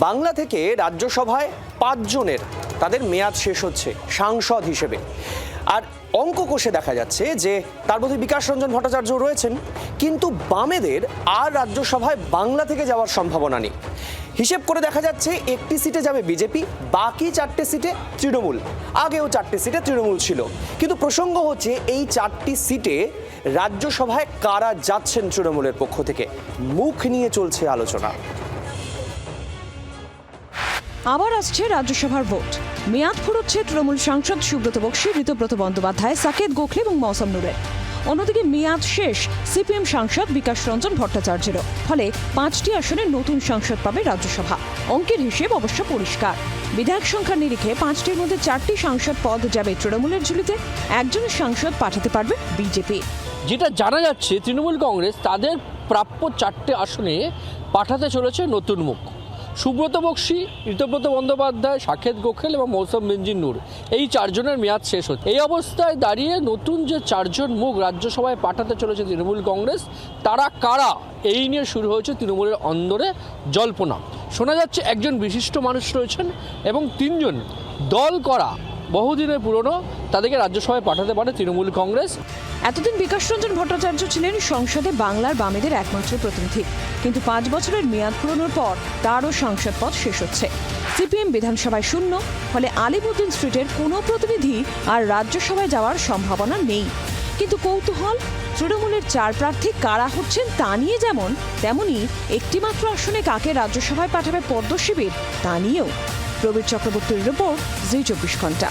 বাংলা থেকে রাজ্যসভায় পাঁচজনের, তাদের মেয়াদ শেষ হচ্ছে সাংসদ হিসেবে। আর অঙ্ক কষে দেখা যাচ্ছে যে তার মধ্যে বিকাশ রঞ্জন ভট্টাচার্য রয়েছেন, কিন্তু বামেদের আর রাজ্যসভায় বাংলা থেকে যাওয়ার সম্ভাবনা নেই। হিসেব করে দেখা যাচ্ছে একটি সিটে যাবে বিজেপি, বাকি চারটে সিটে তৃণমূল। আগেও চারটে সিটে তৃণমূল ছিল। কিন্তু প্রসঙ্গ হচ্ছে এই চারটি সিটে রাজ্যসভায় কারা যাচ্ছেন তৃণমূলের পক্ষ থেকে? মুখ নিয়ে চলছে আলোচনা। আবার আসছে রাজ্যসভার ভোট। মেয়াদ ফুরোচ্ছে তৃণমূল সাংসদ সুব্রত বক্সী, ঋতব্রত বন্দ্যোপাধ্যায়, সাকেত গোখলে এবং মৌসম নুরের অন্যদিকে মেয়াদ শেষ, সিপিএম সাংসদ বিকাশ রঞ্জন ভট্টাচার্যেরও। ফলে পাঁচটি আসনে নতুন সাংসদ পাবে রাজ্যসভা। অঙ্কের হিসেব অবশ্য পরিষ্কার। বিধায়ক সংখ্যার নিরিখে পাঁচটির মধ্যে চারটি সাংসদ পদ যাবে তৃণমূলের ঝুলিতে। একজন সাংসদ পাঠাতে পারবে বিজেপি। যেটা জানা যাচ্ছে, তৃণমূল কংগ্রেস তাদের প্রাপ্য চারটে আসনে পাঠাতে চলেছে নতুন মুখ। সুব্রত বক্সী, ঋতব্রত বন্দ্যোপাধ্যায়, সাকেত গোখেল এবং মৌসুম বেঞ্জিন নূর। এই চারজনের মেয়াদ শেষ হচ্ছে এই অবস্থায় দাঁড়িয়ে নতুন যে চারজন মুখ রাজ্যসভায় পাঠাতে চলেছে তৃণমূল কংগ্রেস, তারা কারা? এই নিয়ে শুরু হয়েছে তৃণমূলের অন্দরে জল্পনা। শোনা যাচ্ছে একজন বিশিষ্ট মানুষ রয়েছেন এবং তিনজন দল করা বহুদিনের পুরনো তাদেরকে রাজ্যসভায় পাঠাতে পারে তৃণমূল কংগ্রেস। এতদিন বিকাশ রঞ্জন ভট্টাচার্য ছিলেন সংসদে বাংলার বামেদের একমাত্র প্রতিনিধি। কিন্তু পাঁচ বছরের মেয়াদ পূরণের পর তারও সংসদ পদ শেষ হচ্ছে। সিপিএম বিধানসভায় শূন্য, ফলে আলিমুদ্দিন স্ট্রিটের কোনো প্রতিনিধি আর রাজ্যসভায় যাওয়ার সম্ভাবনা নেই। কিন্তু কৌতূহল, তৃণমূলের চার প্রার্থী কারা হচ্ছেন তা নিয়ে যেমন, তেমনি একটিমাত্র আসনে কাকে রাজ্যসভায় পাঠাবে পদ্ম শিবির তা নিয়েও। প্রবীর চক্রবর্তীর রিপোর্ট জি চব্বিশ ঘণ্টা।